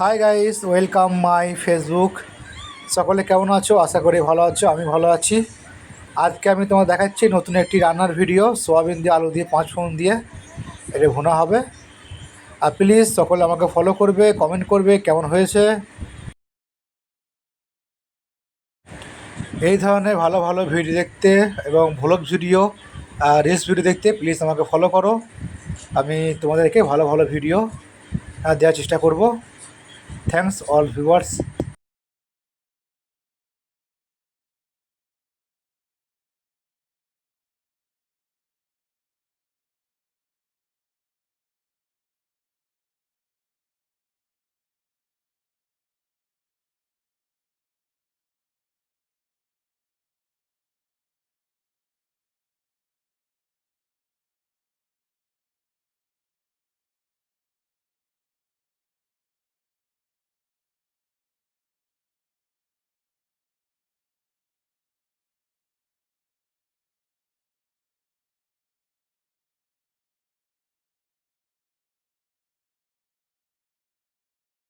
Hi guys welcome my Facebook সকলে কেমন আছো? আশা করি ভালো আছো, আমি ভালো আছি। আজকে আমি তোমার দেখাচ্ছি নতুন একটি রান্নার ভিডিও সোয়াবিন দিয়ে, আলু দিয়ে, পাঁচ ফোড়ন দিয়ে। এটা ভুনা হবে। আর প্লিজ সকলে আমাকে ফলো করবে কমেন্ট করবে, কেমন হয়েছে? এই ধরনের ভালো ভালো ভিডিও দেখতে এবং ভ্লগ ভিডিও আর রিলস ভিডিও দেখতে প্লিজ আমাকে ফলো করো। আমি তোমাদেরকে ভালো ভালো ভিডিও দেওয়ার চেষ্টা করব। Thanks all viewers